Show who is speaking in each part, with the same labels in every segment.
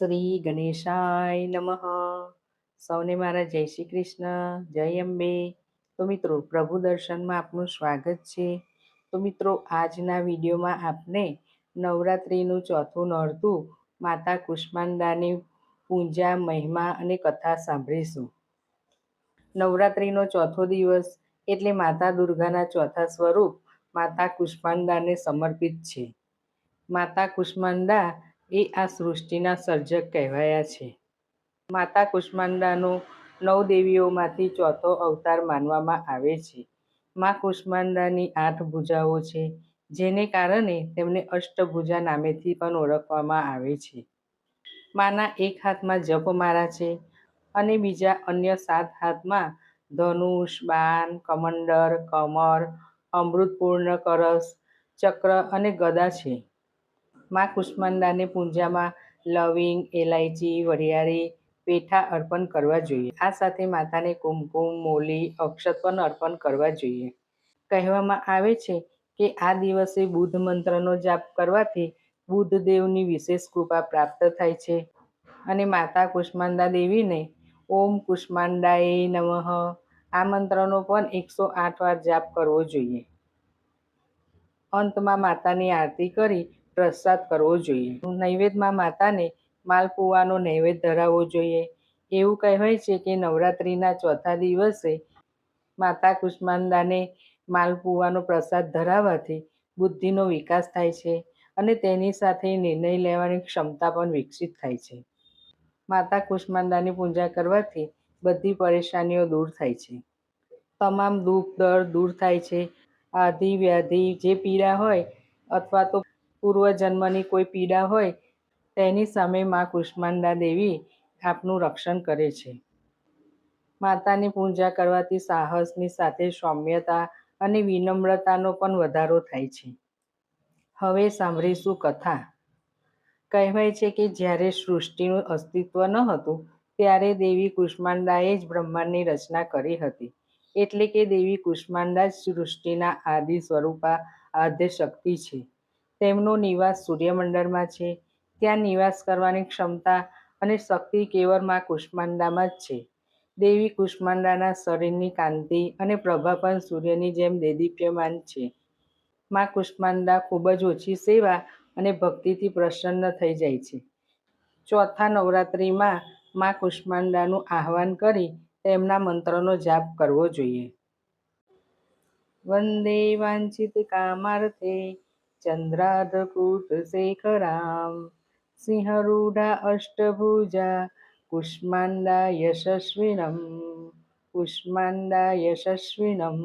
Speaker 1: શ્રી ગણેશાય નમઃ. સૌને મારા જય શ્રી કૃષ્ણ, જય અંબે. તો મિત્રો, પ્રભુ દર્શનમાં આપનું સ્વાગત છે. તો મિત્રો, આજના વિડીયોમાં આપને નવરાત્રિનું ચોથું નોરતું માતા કુષ્માંડાની પૂજા, મહિમા અને કથા સાંભળીશું. નવરાત્રિનો ચોથો દિવસ એટલે માતા દુર્ગાના ચોથા સ્વરૂપ માતા કુષ્માંડાને સમર્પિત છે. માતા કુષ્માંડા એ આ સૃષ્ટિના સર્જક કહેવાયા છે. માતા કુષ્માંડાનો નવ દેવીઓમાંથી ચોથો અવતાર માનવામાં આવે છે. મા કુષ્માંડાની આઠ ભુજાઓ છે, જેને કારણે તેમને અષ્ટભુજા નામેથી પણ ઓળખવામાં આવે છે. માના એક હાથમાં જપમાળા છે અને બીજા અન્ય સાત હાથમાં ધનુષ, બાણ કમંડર કમર અમૃતપૂર્ણ, કરસ, ચક્ર અને ગદા છે. મા કુષ્માંડાને પૂજામાં લવિંગ, એલાયચી, વરિયાળી, પેઠા અર્પણ કરવા જોઈએ. આ સાથે માતાને કુમકુમ, મોલી અક્ષત પણ અર્પણ કરવા જોઈએ. કહેવામાં આવે છે કે આ દિવસે બુદ્ધ મંત્રનો જાપ કરવાથી બુદ્ધ દેવની વિશેષ કૃપા પ્રાપ્ત થાય છે. અને માતા કુષ્માંડા દેવીને ઓમ કુષ્માંડાએ નમઃ આ મંત્રનો પણ એકસો આઠ વાર જાપ કરવો જોઈએ. અંતમાં માતાની આરતી કરી પ્રસાદ કરવો જોઈએ. નૈવેદ્યમાં માતાને માલપુવાનો નૈવેદ્ય ધરાવવો જોઈએ. એવું કહેવાય છે કે નવરાત્રિના ચોથા દિવસે માતા કુષ્માંદાને માલપુવાનો પ્રસાદ ધરાવવાથી બુદ્ધિનો વિકાસ થાય છે અને તેની સાથે નિર્ણય લેવાની ક્ષમતા પણ વિકસિત થાય છે. માતા કુષ્માંડાની પૂજા કરવાથી બધી પરેશાનીઓ દૂર થાય છે. તમામ દુઃખ, દર્દ દૂર થાય છે. આધિ, વ્યાધિ જે પીડા હોય અથવા તો પૂર્વજન્મની કોઈ પીડા હોય, તેની સામે મા કુષ્માંડા દેવી આપનું રક્ષણ કરે છે. માતાની પૂજા કરવાથી સાહસની સાથે સૌમ્યતા અને વિનમ્રતાનો પણ વધારો થાય છે. હવે સાંભળીશું કથા. કહેવાય છે કે જ્યારે સૃષ્ટિનું અસ્તિત્વ ન હતું, ત્યારે દેવી કુષ્માંડાએ જ બ્રહ્માંડની રચના કરી હતી. એટલે કે દેવી કુષ્માંડા જ સૃષ્ટિના આદિ સ્વરૂપા આદ્ય શક્તિ છે. તેમનો નિવાસ સૂર્યમંડળમાં છે. ત્યાં નિવાસ કરવાની ક્ષમતા અને શક્તિ કેવળમાં કુષ્માંડામાં જ છે. દેવી કુષ્માંડાના શરીરની કાંતિ અને પ્રભા પણ સૂર્યની જેમ દેદીપ્યમાન છે. માં કુષ્માંડા ખૂબ જ ઓછી સેવા અને ભક્તિથી પ્રસન્ન થઈ જાય છે. ચોથા નવરાત્રિમાં માં કુષ્માંડાનું આહવાન કરી તેમના મંત્રનો જાપ કરવો જોઈએ. વંદે વાંછિત કામાર્થે ચંદ્રાર્ધકૂટ શેખરામ સિંહરૂઢા અષ્ટભુજા કુષ્માંડા યશસ્વિનમ કુષ્માંડા યશસ્વિનમ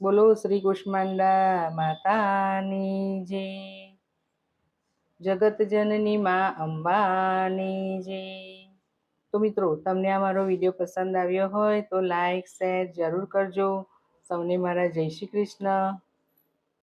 Speaker 1: બોલો શ્રી કુષ્માંડા માતાની જે જગત જનની માં અંબાની જે તો મિત્રો તમને આ મારો વીડિયો પસંદ આવ્યો હોય તો લાઈક શેર જરૂર કરજો. સૌને મારા જય શ્રી કૃષ્ણ.